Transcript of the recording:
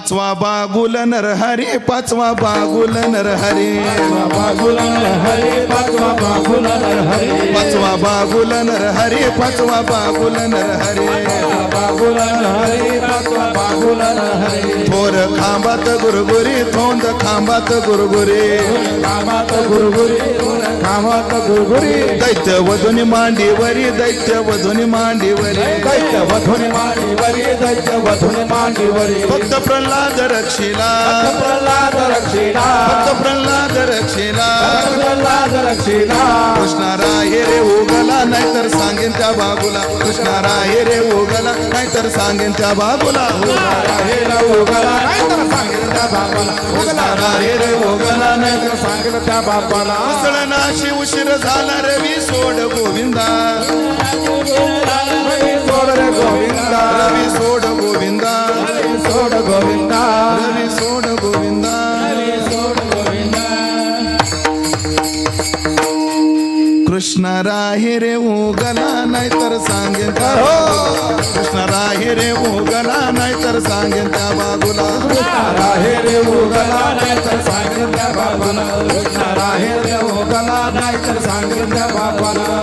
पाचवा बागुल नरहरी पाचवा बागुल नरहरी. बागुल हरे पाचवा बागुला हरे पाचवा बागुल नरहरी पाचवा बागुल नरहरी. बागुला हरे पाचवा हरे थोर खांबात गुरगुरी थोंद खांबात गुरगुरी. कामात गुरगुरी कामात गुरगुरी. दैत्य वधुनी मांडीवरी दैत्य वधुनी मांडीवरी. दैत्य वधुनी मांडीवरी दैत्य वधुनी मांडीवरी. फक्त प्रल्हाद रक्षिला. प्रल्हाद रक्षिणा फक्त प्रल्हाद रक्षिला. प्रल्हाद रक्षिणा कृष्णा राहे रे नाहीतर सांगेन त्या बाबूला कृष्णा राहे रे ओगला. नाहीतर सांगेन त्या बाबूला हे उगला नाही तर सांगितलं त्या बापाला कृष्णा राहे रे उगला त्या नाशी उशीर झाला रवी कृष्ण राहे रे उगला नाहीतर सांगेन हो, कृष्ण राहे रे उगला नाहीतर सांगेन त्या बाजूला. राहे रे उगला नाही तर सांगेन त्या बापाला राहे रे उगला नाही तर सांगेन त्या बाबाला